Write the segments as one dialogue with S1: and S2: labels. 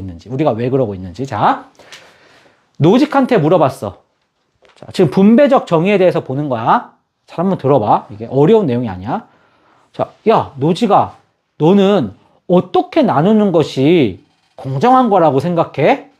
S1: 있는지, 우리가 왜 그러고 있는지. 자, 노직한테 물어봤어. 자, 지금 분배적 정의에 대해서 보는 거야. 잘 한번 들어봐. 이게 어려운 내용이 아니야. 자, 야, 노지가 너는 어떻게 나누는 것이 공정한 거라고 생각해?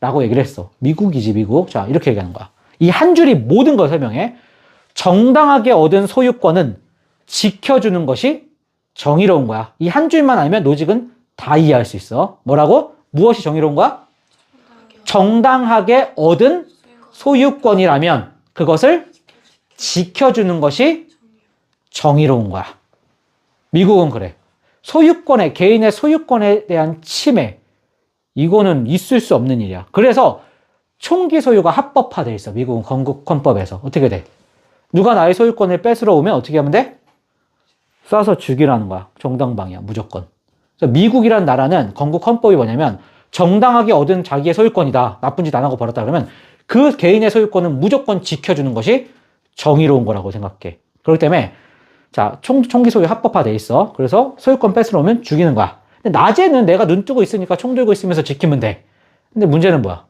S1: 라고 얘기를 했어. 미국이지, 미국. 자, 이렇게 얘기하는 거야. 이 한 줄이 모든 걸 설명해. 정당하게 얻은 소유권은 지켜주는 것이 정의로운 거야. 이 한 줄만 알면 노직은 다 이해할 수 있어. 뭐라고? 무엇이 정의로운 거야? 정당하게 얻은 소유권이라면 그것을 지켜주는 것이 정의로운 거야. 미국은 그래. 소유권에, 개인의 소유권에 대한 침해. 이거는 있을 수 없는 일이야. 그래서 총기 소유가 합법화돼 있어. 미국은 건국 헌법에서. 어떻게 돼? 누가 나의 소유권을 뺏으러 오면 어떻게 하면 돼? 쏴서 죽이라는 거야. 정당방위야. 무조건. 미국이란 나라는 건국 헌법이 뭐냐면 정당하게 얻은 자기의 소유권이다. 나쁜 짓 안 하고 벌었다 그러면 그 개인의 소유권은 무조건 지켜주는 것이 정의로운 거라고 생각해. 그렇기 때문에 자, 총, 총기 소유 합법화돼 있어. 그래서 소유권 뺏으러 오면 죽이는 거야. 근데 낮에는 내가 눈 뜨고 있으니까 총 들고 있으면서 지키면 돼. 근데 문제는 뭐야?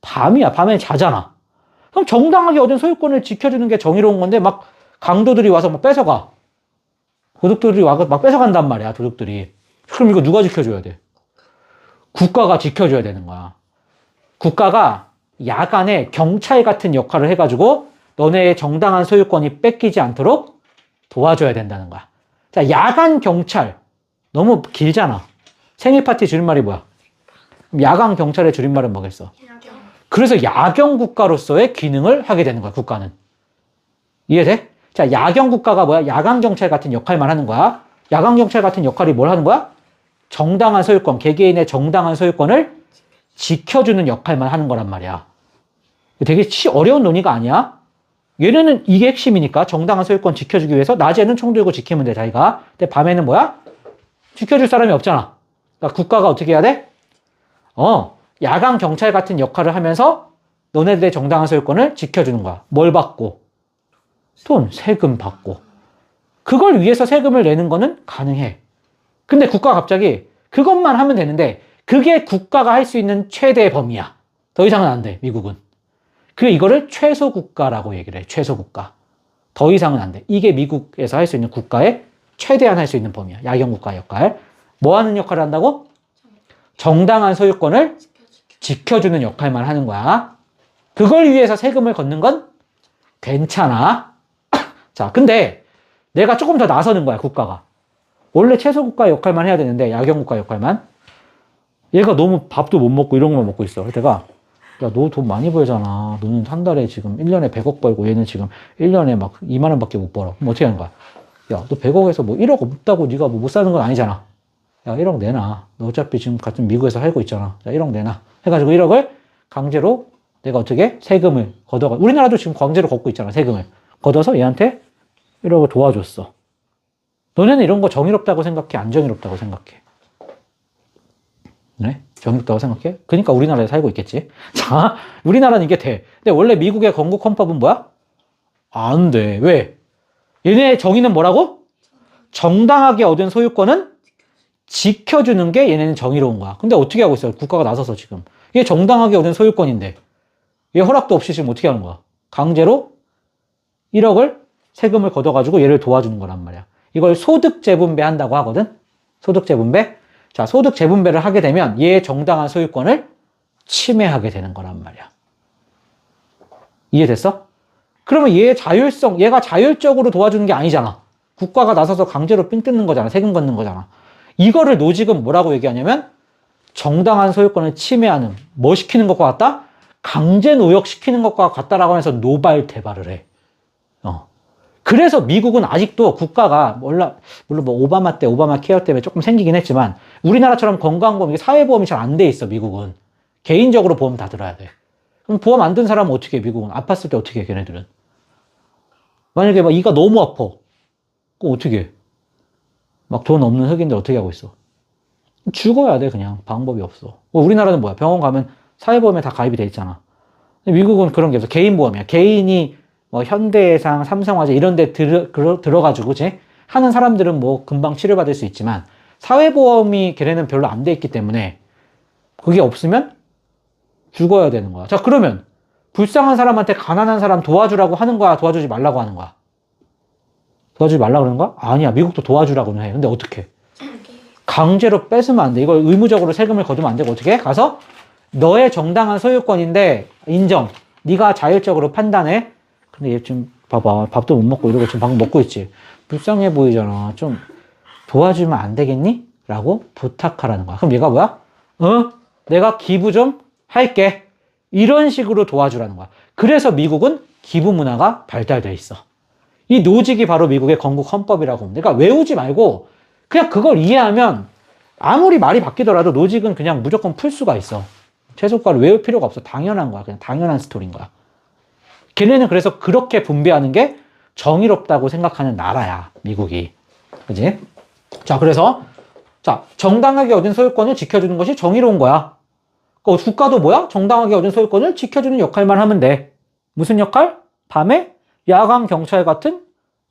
S1: 밤이야. 밤에 자잖아. 그럼 정당하게 얻은 소유권을 지켜주는 게 정의로운 건데 막 강도들이 와서 막 뺏어가. 도둑들이 와서 막 뺏어간단 말이야. 도둑들이. 그럼 이거 누가 지켜줘야 돼? 국가가 지켜줘야 되는 거야. 국가가 야간에 경찰 같은 역할을 해가지고 너네의 정당한 소유권이 뺏기지 않도록 도와줘야 된다는 거야. 자, 야간 경찰. 너무 길잖아. 생일 파티 줄임말이 뭐야? 야간 경찰의 줄임말은 뭐겠어? 그래서 야경 국가로서의 기능을 하게 되는 거야, 국가는. 이해돼? 자, 야경 국가가 뭐야? 야간 경찰 같은 역할만 하는 거야. 야간 경찰 같은 역할이 뭘 하는 거야? 정당한 소유권, 개개인의 정당한 소유권을 지켜주는 역할만 하는 거란 말이야. 되게 치- 어려운 논의가 아니야. 얘네는 이게 핵심이니까 정당한 소유권 지켜주기 위해서 낮에는 총 들고 지키면 돼, 자기가. 근데 밤에는 뭐야? 지켜줄 사람이 없잖아. 그러니까 국가가 어떻게 해야 돼? 어, 야간 경찰 같은 역할을 하면서 너네들의 정당한 소유권을 지켜주는 거야. 뭘 받고? 돈, 세금 받고. 그걸 위해서 세금을 내는 거는 가능해. 근데 국가가 갑자기 그것만 하면 되는데 그게 국가가 할 수 있는 최대의 범위야. 더 이상은 안 돼, 미국은. 그 이거를 최소 국가라고 얘기를 해. 최소 국가. 더 이상은 안 돼. 이게 미국에서 할 수 있는 국가의 최대한 할 수 있는 범위야. 야경 국가 역할. 뭐 하는 역할을 한다고? 정당한 소유권을 지켜주는 역할만 하는 거야. 그걸 위해서 세금을 걷는 건 괜찮아. 자, 근데 내가 조금 더 나서는 거야, 국가가. 원래 최소 국가 역할만 해야 되는데, 야경 국가 역할만. 얘가 너무 밥도 못 먹고 이런 것만 먹고 있어. 내가, 야, 너 돈 많이 벌잖아. 너는 한 달에 지금 1년에 100억 벌고 얘는 지금 1년에 막 2만 원밖에 못 벌어. 그럼 어떻게 하는 거야? 야, 너 100억에서 뭐 1억 없다고 네가 뭐 못 사는 건 아니잖아. 야, 1억 내놔. 너 어차피 지금 같은 미국에서 살고 있잖아. 야, 1억 내놔. 해가지고 1억을 강제로 내가 어떻게 세금을 걷어가. 우리나라도 지금 강제로 걷고 있잖아. 세금을. 걷어서 얘한테 1억을 도와줬어. 너네는 이런 거 정의롭다고 생각해? 안 정의롭다고 생각해? 네? 정의롭다고 생각해? 그러니까 우리나라에 살고 있겠지. 자, 우리나라는 이게 돼. 근데 원래 미국의 건국 헌법은 뭐야? 안 돼. 왜? 얘네 정의는 뭐라고? 정당하게 얻은 소유권은 지켜주는 게 얘네는 정의로운 거야. 근데 어떻게 하고 있어요? 국가가 나서서 지금. 이게 정당하게 얻은 소유권인데. 얘 허락도 없이 지금 어떻게 하는 거야? 강제로 1억을 세금을 걷어가지고 얘를 도와주는 거란 말이야. 이걸 소득 재분배 한다고 하거든? 소득 재분배? 자, 소득 재분배를 하게 되면 얘의 정당한 소유권을 침해하게 되는 거란 말이야. 이해됐어? 그러면 얘의 자율성, 얘가 자율적으로 도와주는 게 아니잖아. 국가가 나서서 강제로 삥 뜯는 거잖아. 세금 걷는 거잖아. 이거를 노직은 뭐라고 얘기하냐면 정당한 소유권을 침해하는 뭐 시키는 것과 같다? 강제 노역시키는 것과 같다라고 하면서 노발대발을 해. 어. 그래서 미국은 아직도 국가가 몰라 물론 뭐 오바마 때 오바마 케어 때문에 조금 생기긴 했지만 우리나라처럼 건강보험 이게 사회보험이 잘 안 돼 있어 미국은 개인적으로 보험 다 들어야 돼. 그럼 보험 안 든 사람은 어떻게 해 미국은 아팠을 때 어떻게 해 걔네들은 만약에 막 이가 너무 아파 그럼 어떻게 해? 막 돈 없는 흑인들 어떻게 하고 있어? 죽어야 돼 그냥 방법이 없어. 뭐 우리나라는 뭐야 병원 가면 사회보험에 다 가입이 돼 있잖아. 미국은 그런 게 없어 개인 보험이야. 개인이 뭐 현대해상, 삼성화재 이런 데 들어, 들어, 들어가지고 제 하는 사람들은 뭐 금방 치료받을 수 있지만 사회보험이 걔네는 별로 안 돼 있기 때문에 그게 없으면 죽어야 되는 거야. 자, 그러면 불쌍한 사람한테 가난한 사람 도와주라고 하는 거야? 도와주지 말라고 하는 거야? 도와주지 말라고 그러는 거야? 아니야. 미국도 도와주라고는 해. 근데 어떻게? 강제로 뺏으면 안 돼. 이걸 의무적으로 세금을 거두면 안 되고 어떻게? 해? 가서 너의 정당한 소유권인데 인정. 네가 자율적으로 판단해. 근데 얘 지금 봐봐. 밥도 못 먹고 이러고 지금 방금 먹고 있지. 불쌍해 보이잖아. 좀 도와주면 안 되겠니? 라고 부탁하라는 거야. 그럼 얘가 뭐야? 어? 내가 기부 좀 할게. 이런 식으로 도와주라는 거야. 그래서 미국은 기부 문화가 발달돼 있어. 이 노직이 바로 미국의 건국 헌법이라고 합니다. 그러니까 외우지 말고 그냥 그걸 이해하면 아무리 말이 바뀌더라도 노직은 그냥 무조건 풀 수가 있어. 최소가를 외울 필요가 없어. 당연한 거야. 그냥 당연한 스토리인 거야. 걔네는 그래서 그렇게 분배하는 게 정의롭다고 생각하는 나라야. 미국이. 그지? 자, 그래서 자, 정당하게 얻은 소유권을 지켜주는 것이 정의로운 거야. 그 국가도 뭐야? 정당하게 얻은 소유권을 지켜주는 역할만 하면 돼. 무슨 역할? 밤에 야간 경찰 같은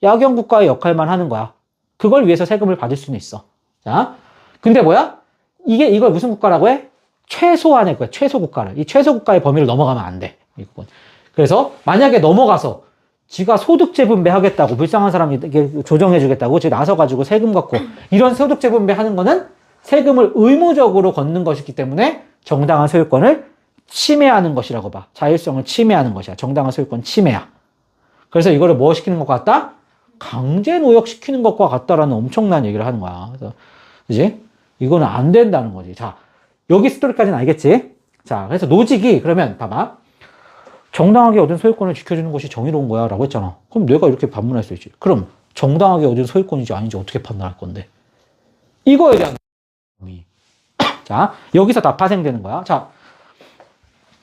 S1: 야경 국가의 역할만 하는 거야. 그걸 위해서 세금을 받을 수는 있어. 자, 근데 뭐야? 이게 이걸 무슨 국가라고 해? 최소한의 거야. 최소 국가를. 이 최소 국가의 범위를 넘어가면 안 돼. 미국은. 그래서 만약에 넘어가서 지가 소득 재분배 하겠다고 불쌍한 사람이 조정해 주겠다고 지 나서 가지고 세금 걷고 이런 소득 재분배 하는 거는 세금을 의무적으로 걷는 것이기 때문에 정당한 소유권을 침해하는 것이라고 봐. 자율성을 침해하는 것이야. 정당한 소유권 침해야. 그래서 이거를 뭐 시키는 것 같다? 강제 노역시키는 것과 같다라는 엄청난 얘기를 하는 거야. 그래서, 그지? 이거는 안 된다는 거지. 자, 여기 스토리까지는 알겠지? 자, 그래서 노직이, 그러면, 봐봐. 정당하게 얻은 소유권을 지켜주는 것이 정의로운 거야. 라고 했잖아. 그럼 내가 이렇게 반문할 수 있지. 그럼, 정당하게 얻은 소유권인지 아닌지 어떻게 판단할 건데? 이거에 대한. 자, 여기서 다 파생되는 거야. 자,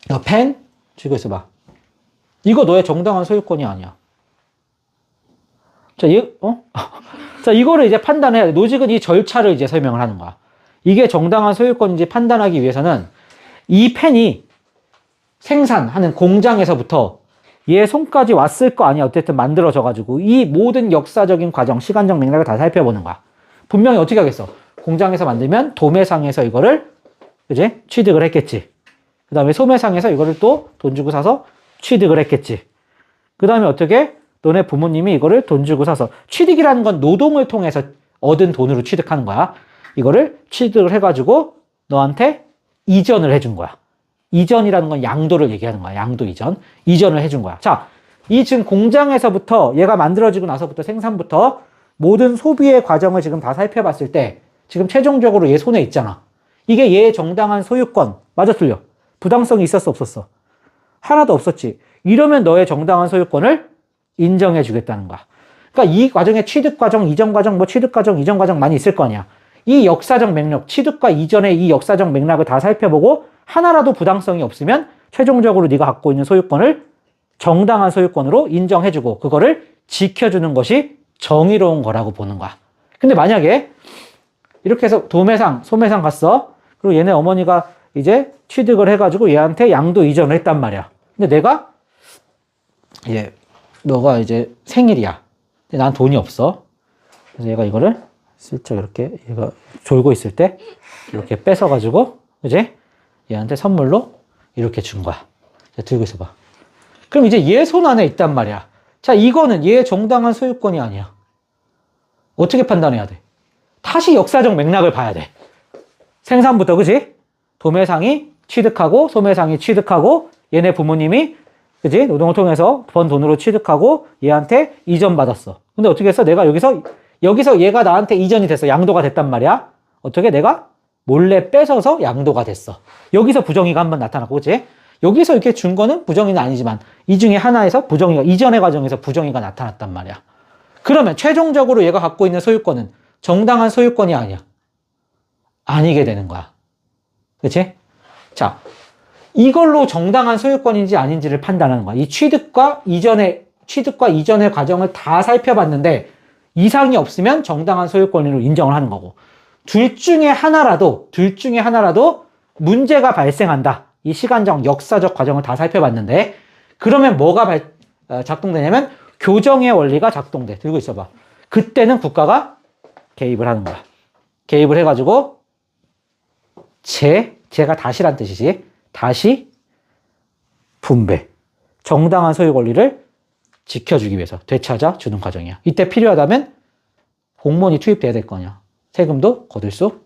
S1: 이거 펜, 쥐고 있어봐. 이거 너의 정당한 소유권이 아니야. 자, 이, 어? 자, 이거를 이제 판단해야 돼. 노직은 이 절차를 이제 설명을 하는 거야. 이게 정당한 소유권인지 판단하기 위해서는 이 펜이 생산하는 공장에서부터 얘 손까지 왔을 거 아니야. 어쨌든 만들어져가지고 이 모든 역사적인 과정, 시간적 맥락을 다 살펴보는 거야. 분명히 어떻게 하겠어? 공장에서 만들면 도매상에서 이거를, 그지? 취득을 했겠지. 그 다음에 소매상에서 이거를 또 돈 주고 사서 취득을 했겠지. 그 다음에 어떻게? 너네 부모님이 이거를 돈 주고 사서 취득이라는 건 노동을 통해서 얻은 돈으로 취득하는 거야. 이거를 취득을 해가지고 너한테 이전을 해준 거야. 이전이라는 건 양도를 얘기하는 거야. 양도 이전. 이전을 해준 거야. 자, 이 지금 공장에서부터 얘가 만들어지고 나서부터 생산부터 모든 소비의 과정을 지금 다 살펴봤을 때 지금 최종적으로 얘 손에 있잖아. 이게 얘의 정당한 소유권. 맞아, 틀려. 부당성이 있었어, 없었어? 하나도 없었지. 이러면 너의 정당한 소유권을 인정해 주겠다는 거야. 그러니까 이 과정에 취득 과정, 이전 과정, 뭐 취득 과정, 이전 과정 많이 있을 거 아니야. 이 역사적 맥락, 취득과 이전의 이 역사적 맥락을 다 살펴보고 하나라도 부당성이 없으면 최종적으로 네가 갖고 있는 소유권을 정당한 소유권으로 인정해주고 그거를 지켜주는 것이 정의로운 거라고 보는 거야. 근데 만약에 이렇게 해서 도매상, 소매상 갔어. 그리고 얘네 어머니가 이제 취득을 해가지고 얘한테 양도 이전을 했단 말이야. 근데 내가 이제 너가 이제 생일이야. 근데 난 돈이 없어. 그래서 얘가 이거를 슬쩍 이렇게 얘가 졸고 있을 때 이렇게 뺏어가지고 그지? 얘한테 선물로 이렇게 준 거야. 자, 들고 있어봐. 그럼 이제 얘 손 안에 있단 말이야. 자, 이거는 얘 정당한 소유권이 아니야. 어떻게 판단해야 돼? 다시 역사적 맥락을 봐야 돼. 생산부터, 그지? 도매상이 취득하고, 소매상이 취득하고, 얘네 부모님이, 그지? 노동을 통해서 번 돈으로 취득하고, 얘한테 이전 받았어. 근데 어떻게 했어? 내가 여기서, 여기서 얘가 나한테 이전이 됐어. 양도가 됐단 말이야. 어떻게 내가 몰래 뺏어서 양도가 됐어. 여기서 부정의가 한번 나타났고, 그지? 여기서 이렇게 준 거는 부정의는 아니지만, 이 중에 하나에서 부정의가, 이전의 과정에서 부정의가 나타났단 말이야. 그러면 최종적으로 얘가 갖고 있는 소유권은 정당한 소유권이 아니야. 아니게 되는 거야. 그치? 자, 이걸로 정당한 소유권인지 아닌지를 판단하는 거야. 이 취득과 이전의, 취득과 이전의 과정을 다 살펴봤는데, 이상이 없으면 정당한 소유권으로 인정을 하는 거고, 둘 중에 하나라도, 둘 중에 하나라도 문제가 발생한다. 이 시간적, 역사적 과정을 다 살펴봤는데, 그러면 뭐가 발, 어, 작동되냐면, 교정의 원리가 작동돼. 들고 있어봐. 그때는 국가가 개입을 하는 거야. 개입을 해가지고, 재, 제가 다시란 뜻이지. 다시 분배. 정당한 소유 권리를 지켜주기 위해서 되찾아 주는 과정이야. 이때 필요하다면 공무원이 투입돼야 될 거냐. 세금도 거둘 수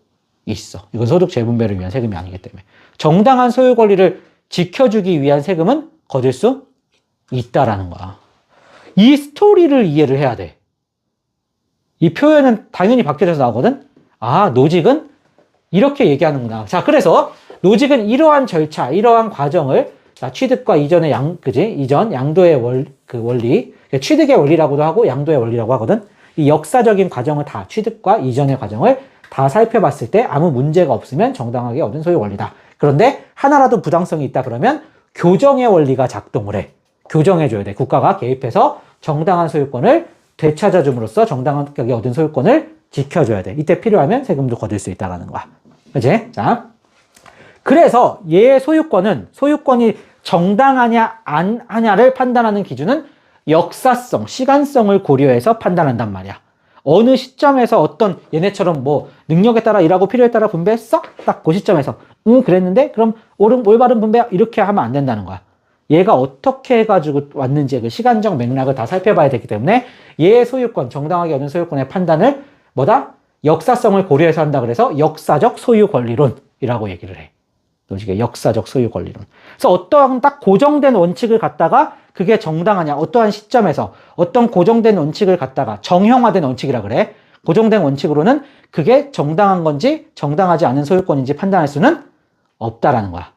S1: 있어. 이건 소득 재분배를 위한 세금이 아니기 때문에. 정당한 소유 권리를 지켜주기 위한 세금은 거둘 수 있다라는 거야. 이 스토리를 이해를 해야 돼. 이 표현은 당연히 바뀌어서 나오거든? 아, 노직은 이렇게 얘기하는구나. 자, 그래서 노직은 이러한 절차, 이러한 과정을 자, 취득과 이전의 양, 그지? 이전, 양도의 월, 그 원리. 취득의 원리라고도 하고 양도의 원리라고 하거든? 이 역사적인 과정을 다, 취득과 이전의 과정을 다 살펴봤을 때 아무 문제가 없으면 정당하게 얻은 소유 원리다. 그런데 하나라도 부당성이 있다 그러면 교정의 원리가 작동을 해. 교정해줘야 돼. 국가가 개입해서 정당한 소유권을 되찾아줌으로써 정당하게 얻은 소유권을 지켜줘야 돼. 이때 필요하면 세금도 거둘 수 있다라는 거야. 그지? 자. 그래서 얘의 소유권은 소유권이 정당하냐 안 하냐를 판단하는 기준은 역사성, 시간성을 고려해서 판단한단 말이야. 어느 시점에서 어떤 얘네처럼 뭐 능력에 따라 일하고 필요에 따라 분배했어? 딱 그 시점에서 응 그랬는데 그럼 옳은 올바른 분배 이렇게 하면 안 된다는 거야. 얘가 어떻게 해가지고 왔는지 그 시간적 맥락을 다 살펴봐야 되기 때문에 얘의 소유권, 정당하게 얻은 소유권의 판단을 뭐다? 역사성을 고려해서 한다 그래서 역사적 소유 권리론이라고 얘기를 해. 노직의 역사적 소유 권리론. 그래서 어떠한 딱 고정된 원칙을 갖다가 그게 정당하냐, 어떠한 시점에서 어떤 고정된 원칙을 갖다가 정형화된 원칙이라 그래. 고정된 원칙으로는 그게 정당한 건지 정당하지 않은 소유권인지 판단할 수는 없다라는 거야.